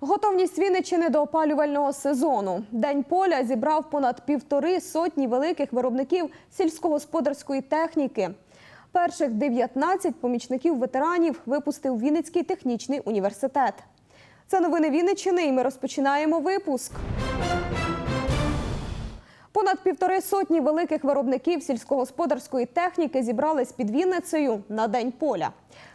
Готовність Вінниччини до опалювального сезону. День поля зібрав понад півтори сотні великих виробників сільськогосподарської техніки. Перших 19 помічників ветеранів випустив Вінницький технічний університет. Це новини Вінниччини, і ми розпочинаємо випуск. Понад півтори сотні великих виробників сільськогосподарської техніки зібрались під Вінницею на День поля.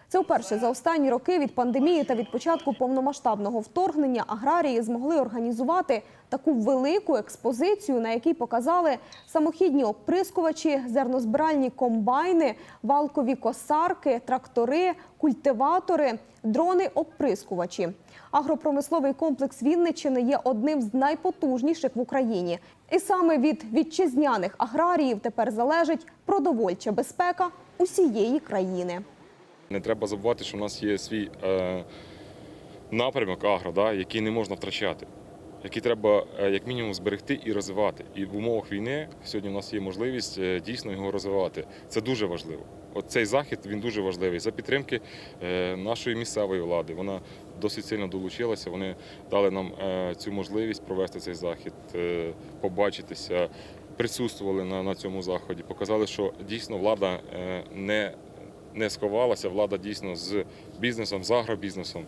Це вперше за останні роки від пандемії та від початку повномасштабного вторгнення аграрії змогли організувати таку велику експозицію, на якій показали самохідні оприскувачі, зернозбиральні комбайни, валкові косарки, трактори, культиватори, дрони-оприскувачі. Агропромисловий комплекс Вінниччини є одним з найпотужніших в Україні. І саме від вітчизняних аграріїв тепер залежить продовольча безпека усієї країни. Не треба забувати, що в нас є свій е, напрямок агро, да, який не можна втрачати, який треба е, як мінімум зберегти і розвивати. І в умовах війни сьогодні у нас є можливість е, дійсно його розвивати. Це дуже важливо. От цей захід він дуже важливий за підтримки е, нашої місцевої влади. Вона досить сильно долучилася. Вони дали нам цю можливість провести цей захід, побачитися. Присутствували на, на цьому заході, показали, що дійсно влада не не сховалася. Влада дійсно з бізнесом, з агробізнесом,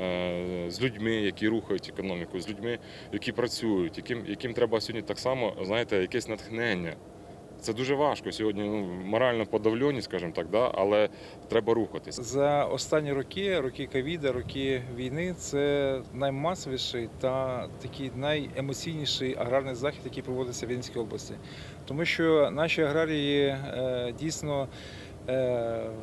е, з людьми, які рухають економіку, з людьми, які працюють, яким, яким треба сьогодні так само, знаєте, якесь натхнення. Це дуже важко сьогодні. Ну, морально подавлені, скажімо так, да? але треба рухатися. За останні роки, роки ковіда, роки війни, це наймасовіший та такий найемоційніший аграрний захід, який проводиться в Вінницькій області. Тому що наші аграрії е, дійсно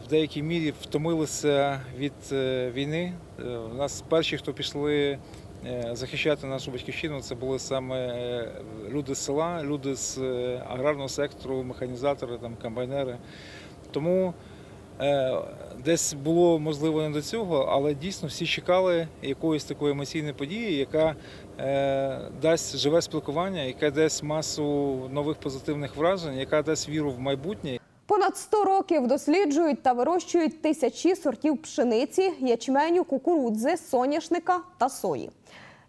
в деякій мірі втомилися від е, війни. Е, У нас перші, хто пішли е, захищати нашу батьківщину, це були саме е, люди з села, люди з е, аграрного сектору, механізатори, там, комбайнери. Тому е, десь було можливо не до цього, але дійсно всі чекали якоїсь такої емоційної події, яка е, дасть живе спілкування, яка дасть масу нових позитивних вражень, яка дасть віру в майбутнє. Понад 100 років досліджують та вирощують тисячі сортів пшениці, ячменю, кукурудзи, соняшника та сої.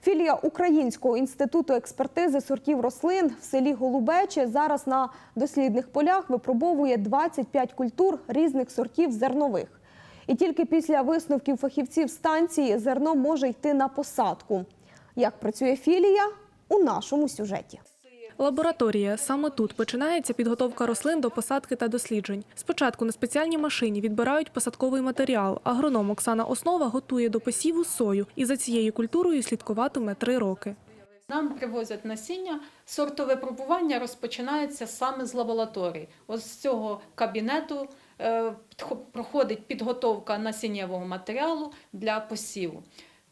Філія Українського інституту експертизи сортів рослин в селі Голубече зараз на дослідних полях випробовує 25 культур різних сортів зернових. І тільки після висновків фахівців станції зерно може йти на посадку. Як працює філія у нашому сюжеті. Лабораторія. Саме тут починається підготовка рослин до посадки та досліджень. Спочатку на спеціальній машині відбирають посадковий матеріал. Агроном Оксана Основа готує до посіву сою і за цією культурою слідкуватиме три роки. Нам привозять насіння. Сортове пробування розпочинається саме з лабораторії. Ось з цього кабінету е, проходить підготовка насіннєвого матеріалу для посіву.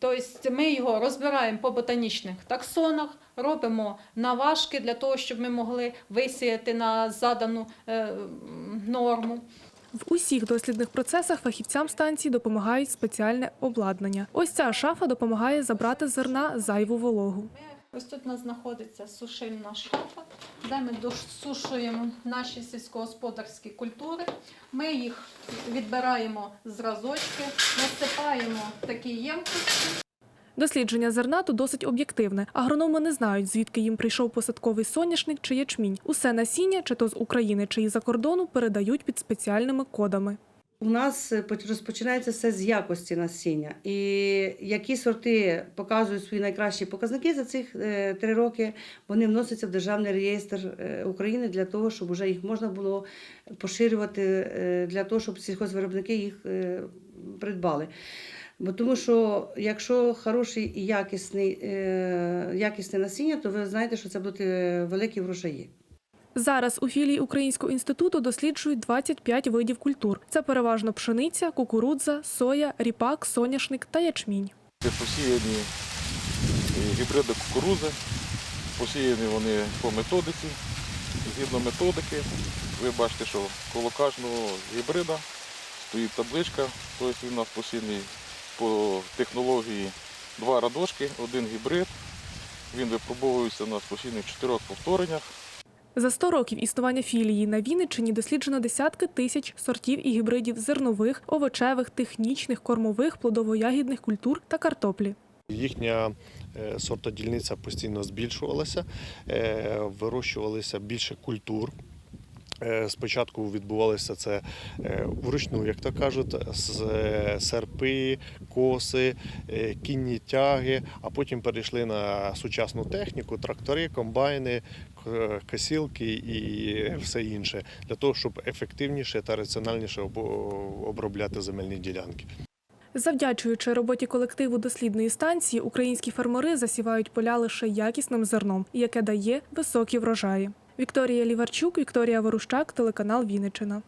Тобто ми його розбираємо по ботанічних таксонах, робимо наважки для того, щоб ми могли висіяти на задану е, норму. В усіх дослідних процесах фахівцям станції допомагають спеціальне обладнання. Ось ця шафа допомагає забрати зерна зайву вологу. Ось тут у нас знаходиться сушильна шафа, де ми досушуємо наші сільськогосподарські культури. Ми їх відбираємо зразочки, насипаємо такі ємкості. Дослідження зерна тут досить об'єктивне. Агрономи не знають, звідки їм прийшов посадковий соняшник чи ячмінь. Усе насіння, чи то з України, чи із-за кордону, передають під спеціальними кодами. У нас е, розпочинається все з якості насіння. І які сорти показують свої найкращі показники за цих е, три роки, вони вносяться в Державний реєстр е, України для того, щоб вже їх можна було поширювати, для того, щоб сільхозвиробники їх придбали. Бо тому що якщо хороший і якісний, якісне насіння, то ви знаєте, що це будуть великі врожаї. Зараз у філії Українського інституту досліджують 25 видів культур. Це переважно пшениця, кукурудза, соя, ріпак, соняшник та ячмінь. Це посіяні е, гібриди кукурузи, посіяні вони по методиці. Згідно методики, ви бачите, що коло кожного гібрида стоїть табличка, тобто він у нас посіяний по технології два радочки, один гібрид. Він випробовується у нас постійно в чотирьох повтореннях. За 100 років існування філії на Вінниччині досліджено десятки тисяч сортів і гібридів зернових, овочевих, технічних, кормових, плодово-ягідних культур та картоплі. Їхня е, сортодільниця постійно збільшувалася, е, вирощувалися більше культур. Е, Спочатку відбувалося це е, вручну, як то кажуть, е, серпи, коси, кінні тяги, а потім перейшли на сучасну техніку, трактори, комбайни, косілки і все інше, для того, щоб ефективніше та раціональніше обробляти земельні ділянки. Завдячуючи роботі колективу дослідної станції, українські фермери засівають поля лише якісним зерном, яке дає високі врожаї. Вікторія Ліварчук, Вікторія Ворущак, телеканал Вінниччина.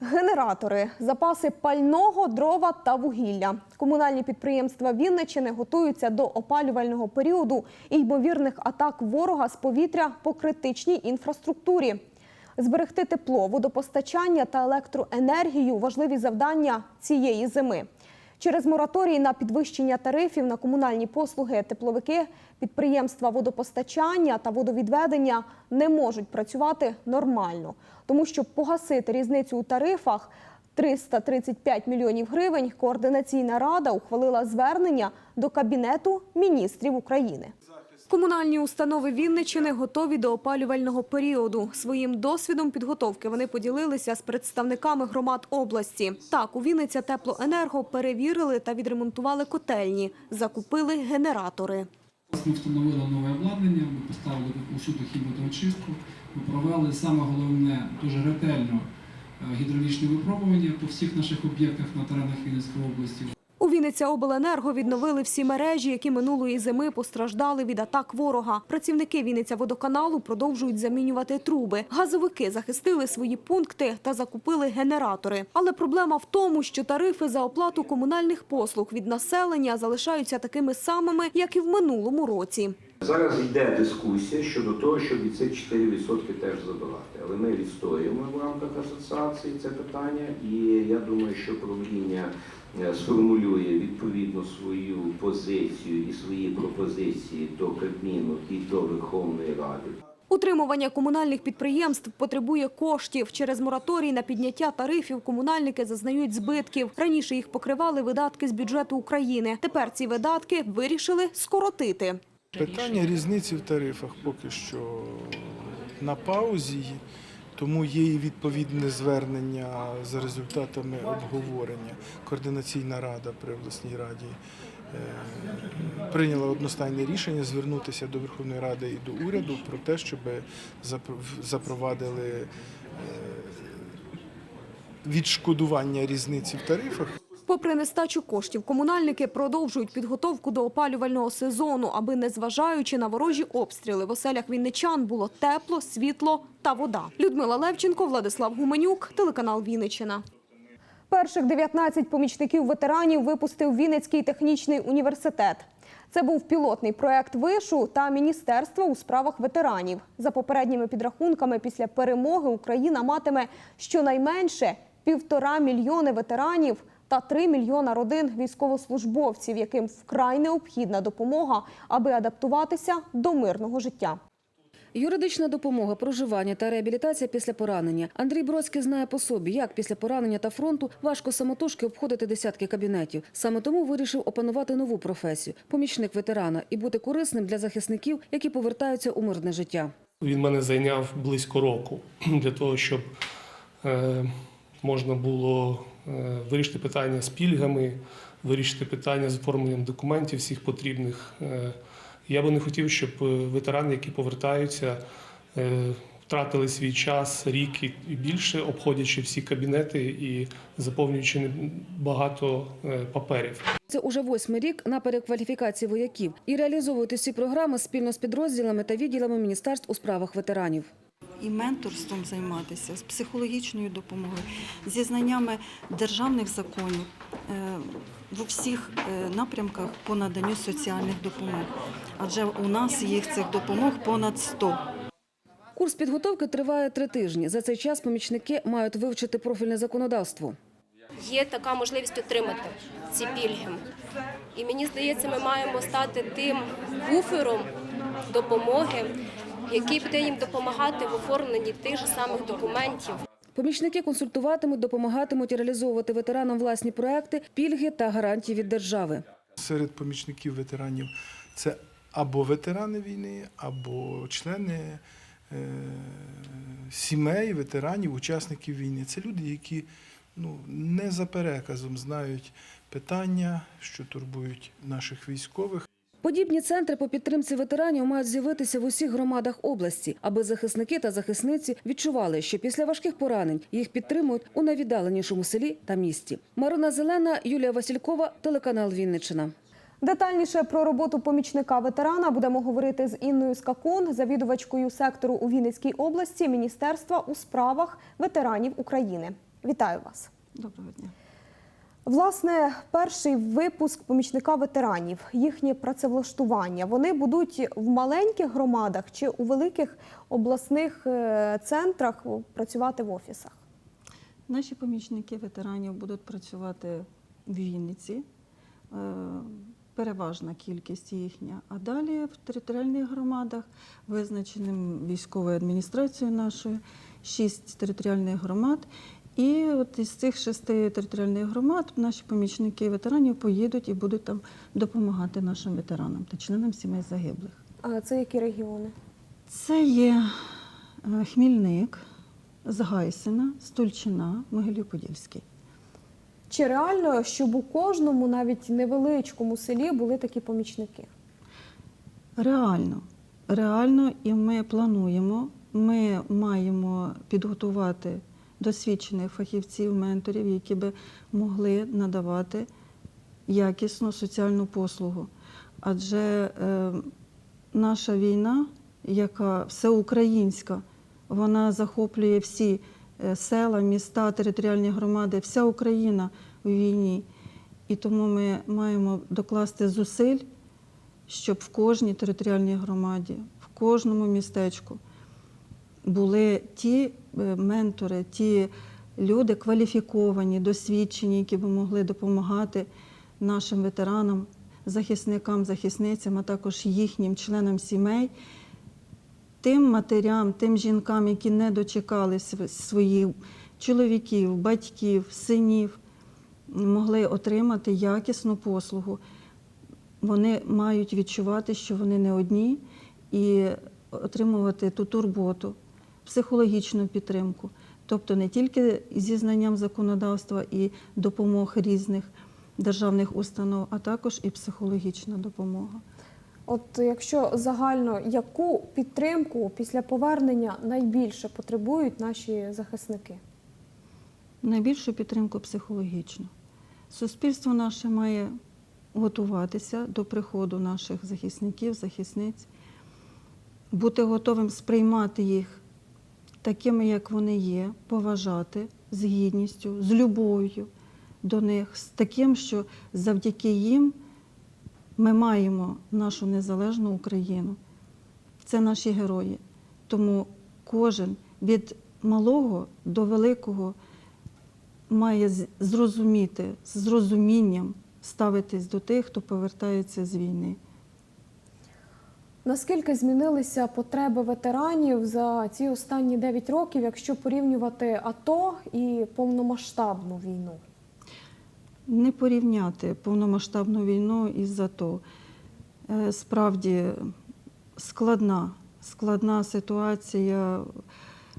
Генератори, запаси пального, дрова та вугілля. Комунальні підприємства Вінниччини готуються до опалювального періоду і ймовірних атак ворога з повітря по критичній інфраструктурі. Зберегти тепло, водопостачання та електроенергію важливі завдання цієї зими. Через мораторій на підвищення тарифів на комунальні послуги тепловики, підприємства водопостачання та водовідведення не можуть працювати нормально, тому щоб погасити різницю у тарифах 335 мільйонів гривень. Координаційна рада ухвалила звернення до Кабінету міністрів України. Комунальні установи Вінниччини готові до опалювального періоду. Своїм досвідом підготовки вони поділилися з представниками громад області. Так, у Вінниця теплоенерго перевірили та відремонтували котельні, закупили генератори. Ми встановили нове обладнання, ми поставили усюди хімводоочистку, ми провели саме головне дуже ретельно е, гідравлічне випробування по всіх наших об'єктах на теренах Вінницької області. У Вінниця обленерго відновили всі мережі, які минулої зими постраждали від атак ворога. Працівники Вінниця водоканалу продовжують замінювати труби. Газовики захистили свої пункти та закупили генератори. Але проблема в тому, що тарифи за оплату комунальних послуг від населення залишаються такими самими, як і в минулому році. Зараз йде дискусія щодо того, щоб і цих 4% теж забирати. Але ми відстоюємо в рамках асоціації це питання, і я думаю, що правління сформулює відповідно свою позицію і свої пропозиції до Кабміну і до Верховної Ради. Утримування комунальних підприємств потребує коштів. Через мораторій на підняття тарифів комунальники зазнають збитків. Раніше їх покривали видатки з бюджету України. Тепер ці видатки вирішили скоротити. Питання різниці в тарифах поки що на паузі, тому є і відповідне звернення за результатами обговорення. Координаційна рада при обласній раді е, прийняла одностайне рішення звернутися до Верховної Ради і до уряду про те, щоб запро- запровадили е, відшкодування різниці в тарифах. Попри нестачу коштів, комунальники продовжують підготовку до опалювального сезону, аби, незважаючи на ворожі обстріли, в оселях вінничан було тепло, світло та вода. Людмила Левченко, Владислав Гуменюк, телеканал Вінниччина. Перших 19 помічників ветеранів випустив Вінницький технічний університет. Це був пілотний проект вишу та міністерства у справах ветеранів. За попередніми підрахунками, після перемоги Україна матиме щонайменше півтора мільйони ветеранів та три мільйона родин військовослужбовців, яким вкрай необхідна допомога, аби адаптуватися до мирного життя. Юридична допомога, проживання та реабілітація після поранення. Андрій Бродський знає по собі, як після поранення та фронту важко самотужки обходити десятки кабінетів. Саме тому вирішив опанувати нову професію помічник ветерана і бути корисним для захисників, які повертаються у мирне життя. Він мене зайняв близько року для того, щоб е, можна було е, вирішити питання з пільгами, вирішити питання з оформленням документів всіх потрібних. Е, я би не хотів, щоб е, ветерани, які повертаються, втратили свій час, рік і більше, обходячи всі кабінети і заповнюючи багато паперів. Це уже восьмий рік на перекваліфікації вояків і реалізовують усі програми спільно з підрозділами та відділами міністерств у справах ветеранів. І менторством займатися, з психологічною допомогою, зі знаннями державних законів е, в усіх е, напрямках по наданню соціальних допомог. Адже у нас їх цих допомог понад 100. Курс підготовки триває три тижні. За цей час помічники мають вивчити профільне законодавство. Є така можливість отримати ці пільги. І мені здається, ми маємо стати тим буфером допомоги, який буде їм допомагати в оформленні тих же самих документів. Помічники консультуватимуть, допомагатимуть реалізовувати ветеранам власні проекти, пільги та гарантії від держави. Серед помічників ветеранів це або ветерани війни, або члени е, сімей ветеранів, учасників війни. Це люди, які ну, не за переказом знають питання, що турбують наших військових. Подібні центри по підтримці ветеранів мають з'явитися в усіх громадах області, аби захисники та захисниці відчували, що після важких поранень їх підтримують у найвіддаленішому селі та місті. Марина Зелена, Юлія Василькова, телеканал Вінниччина. Детальніше про роботу помічника ветерана будемо говорити з Інною Скакун, завідувачкою сектору у Вінницькій області Міністерства у справах ветеранів України. Вітаю вас. Доброго дня. Власне, перший випуск помічника ветеранів, їхнє працевлаштування. Вони будуть в маленьких громадах чи у великих обласних е, центрах працювати в офісах. Наші помічники ветеранів будуть працювати в Вінниці, е, переважна кількість їхня. А далі в територіальних громадах, визначеним військовою адміністрацією нашою, шість територіальних громад. І от із цих шести територіальних громад наші помічники ветеранів поїдуть і будуть там допомагати нашим ветеранам та членам сімей загиблих. А це які регіони? Це є е, Хмільник, Згайсина, Стульчина, Могилів-Подільський. Чи реально, щоб у кожному, навіть невеличкому селі, були такі помічники? Реально, реально, і ми плануємо. Ми маємо підготувати досвідчених фахівців, менторів, які би могли надавати якісну соціальну послугу. Адже е, наша війна, яка всеукраїнська, вона захоплює всі е, села, міста, територіальні громади, вся Україна у війні. І тому ми маємо докласти зусиль, щоб в кожній територіальній громаді, в кожному містечку були ті ментори, ті люди кваліфіковані, досвідчені, які б могли допомагати нашим ветеранам, захисникам, захисницям, а також їхнім членам сімей, тим матерям, тим жінкам, які не дочекали своїх чоловіків, батьків, синів, могли отримати якісну послугу. Вони мають відчувати, що вони не одні, і отримувати ту турботу, психологічну підтримку. Тобто не тільки зі знанням законодавства і допомог різних державних установ, а також і психологічна допомога. От якщо загально, яку підтримку після повернення найбільше потребують наші захисники? найбільшу підтримку психологічну. Суспільство наше має готуватися до приходу наших захисників, захисниць, бути готовим сприймати їх такими, як вони є, поважати з гідністю, з любов'ю до них, з таким, що завдяки їм ми маємо нашу незалежну Україну. Це наші герої. Тому кожен від малого до великого має зрозуміти, з зрозумінням ставитись до тих, хто повертається з війни. Наскільки змінилися потреби ветеранів за ці останні 9 років, якщо порівнювати АТО і повномасштабну війну? Не порівняти повномасштабну війну із АТО. Е, Справді складна, складна ситуація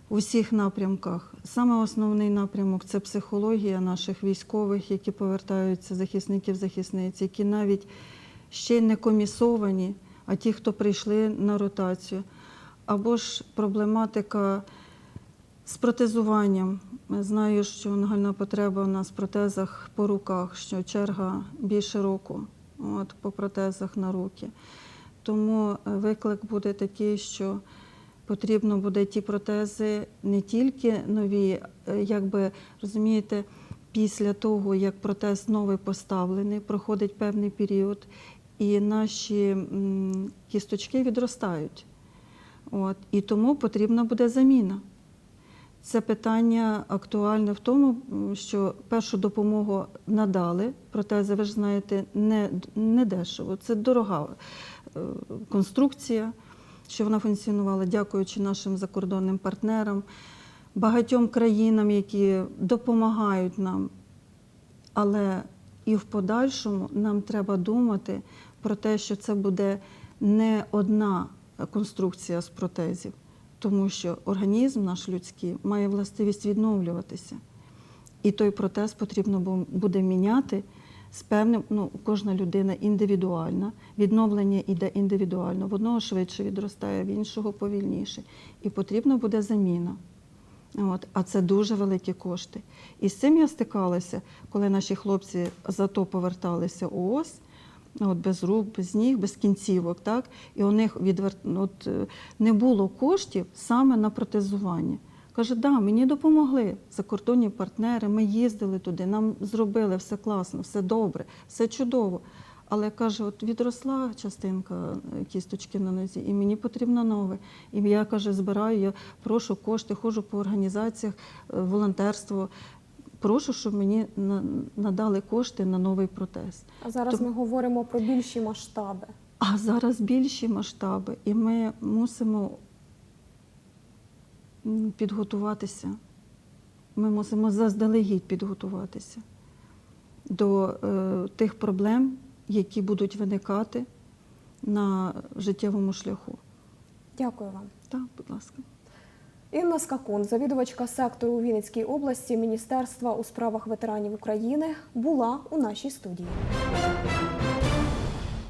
у всіх напрямках. Саме основний напрямок це психологія наших військових, які повертаються, захисників, захисниць, які навіть ще не комісовані, а ті, хто прийшли на ротацію. Або ж проблематика з протезуванням. Знаю, що нагальна потреба у нас в протезах по руках, що черга більше року от, по протезах на руки. Тому е, виклик буде такий, що потрібно буде ті протези не тільки нові, е, якби розумієте, після того, як протез новий поставлений, проходить певний період, і наші кісточки відростають. От, і тому потрібна буде заміна. Це питання актуальне в тому, що першу допомогу надали. Протези, ви ж знаєте, не, не дешево. Це дорога е, конструкція. що вона функціонувала, дякуючи нашим закордонним партнерам, багатьом країнам, які допомагають нам. Але і в подальшому нам треба думати про те, що це буде не одна конструкція з протезів, тому що організм наш людський має властивість відновлюватися. І той протез потрібно буде міняти з певним, ну, кожна людина індивідуальна, відновлення йде індивідуально. В одного швидше відростає, в іншого повільніше. І потрібна буде заміна. От, а це дуже великі кошти. І з цим я стикалася, коли наші хлопці з АТО поверталися ООС, от, без рук, без ніг, без кінцівок, так? і у них відвер... от, е, не було коштів саме на протезування. Каже, да, мені допомогли закордонні партнери, ми їздили туди, нам зробили все класно, все добре, все чудово. Але каже, от відросла частинка е, кісточки на нозі, і мені потрібно нове. І я каже, збираю, я прошу кошти, ходжу по організаціях, е, волонтерство. Прошу, щоб мені надали кошти на новий протез. А зараз Тоб- ми говоримо про більші масштаби. А зараз більші масштаби, і ми мусимо підготуватися. Ми мусимо заздалегідь підготуватися до е, тих проблем, які будуть виникати на життєвому шляху. Дякую вам. Так, будь ласка. Інна Скакун, завідувачка сектору у Вінницькій області Міністерства у справах ветеранів України, була у нашій студії.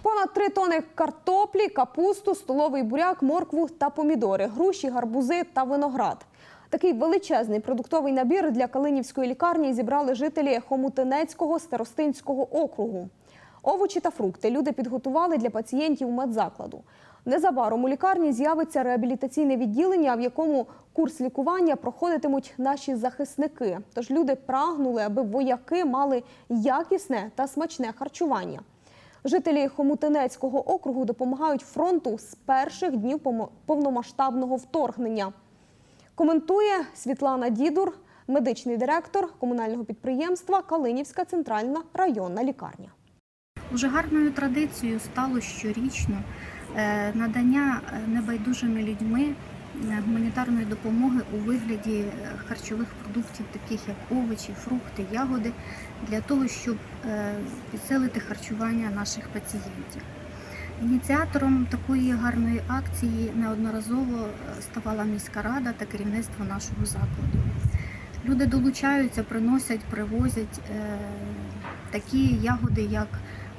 Понад три тони картоплі, капусту, столовий буряк, моркву та помідори, груші, гарбузи та виноград. Такий величезний продуктовий набір для Калинівської лікарні зібрали жителі Хомутинецького старостинського округу. Овочі та фрукти люди підготували для пацієнтів медзакладу. Незабаром у лікарні з'явиться реабілітаційне відділення, в якому курс лікування проходитимуть наші захисники. Тож люди прагнули, аби вояки мали якісне та смачне харчування. Жителі Хомутинецького округу допомагають фронту з перших днів повномасштабного вторгнення. Коментує Світлана Дідур, медичний директор комунального підприємства Калинівська центральна районна лікарня. Уже гарною традицією стало щорічно е, надання е, небайдужими людьми е, гуманітарної допомоги у вигляді харчових продуктів, таких як овочі, фрукти, ягоди, для того, щоб підсилити харчування наших пацієнтів. Ініціатором такої гарної акції неодноразово ставала міська рада та керівництво нашого закладу. Люди долучаються, приносять, привозять такі ягоди, як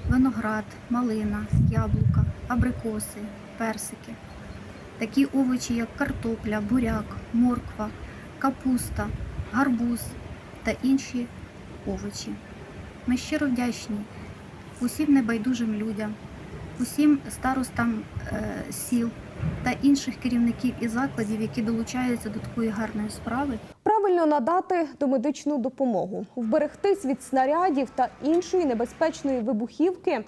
виноград, малина, яблука, абрикоси, персики. Такі овочі, як картопля, буряк, морква, капуста, гарбуз та інші овочі. Ми щиро вдячні усім небайдужим людям, усім старостам е, сіл та інших керівників і закладів, які долучаються до такої гарної справи. Правильно надати домедичну допомогу, вберегтись від снарядів та іншої небезпечної вибухівки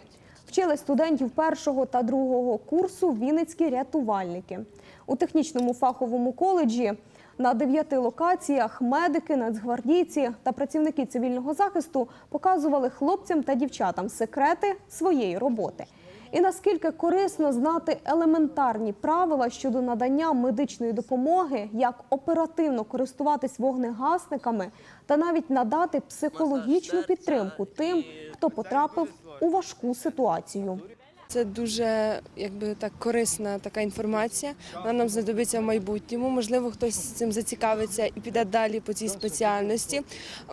вчили студентів першого та другого курсу вінницькі рятувальники. У технічному фаховому коледжі на дев'яти локаціях медики, нацгвардійці та працівники цивільного захисту показували хлопцям та дівчатам секрети своєї роботи. І наскільки корисно знати елементарні правила щодо надання медичної допомоги, як оперативно користуватись вогнегасниками та навіть надати психологічну підтримку тим, хто потрапив у важку ситуацію. Це дуже якби так корисна така інформація. Вона нам знадобиться в майбутньому. Можливо, хтось цим зацікавиться і піде далі по цій спеціальності.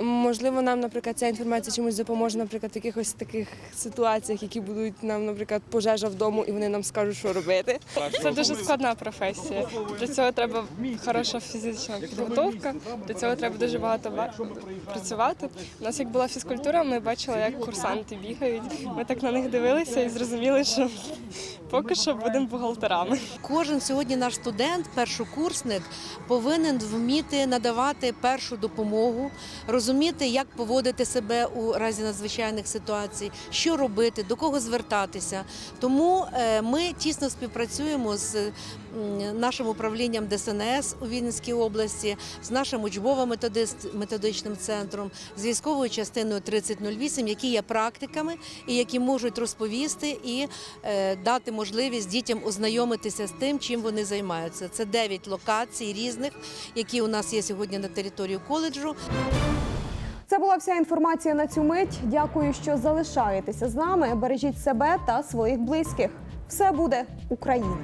Можливо, нам, наприклад, ця інформація чомусь допоможе, наприклад, в якихось таких ситуаціях, які будуть нам, наприклад, пожежа вдома, і вони нам скажуть, що робити. Це дуже складна професія. Для цього треба хороша фізична підготовка. Для цього треба дуже багато ва- працювати. У нас як була фізкультура, ми бачили, як курсанти бігають. Ми так на них дивилися і зрозуміли, що поки що будемо бухгалтерами. Кожен сьогодні наш студент, першокурсник, повинен вміти надавати першу допомогу, розуміти, як поводити себе у разі надзвичайних ситуацій, що робити, до кого звертатися. Тому е, ми тісно співпрацюємо з нашим управлінням ДСНС у Вінницькій області, з нашим учбово-методичним центром, з військовою частиною 3008, які є практиками і які можуть розповісти і е, дати можливість можливість дітям ознайомитися з тим, чим вони займаються. Це 9 локацій різних, які у нас є сьогодні на території коледжу. Це була вся інформація на цю мить. Дякую, що залишаєтеся з нами. Бережіть себе та своїх близьких. Все буде Україна!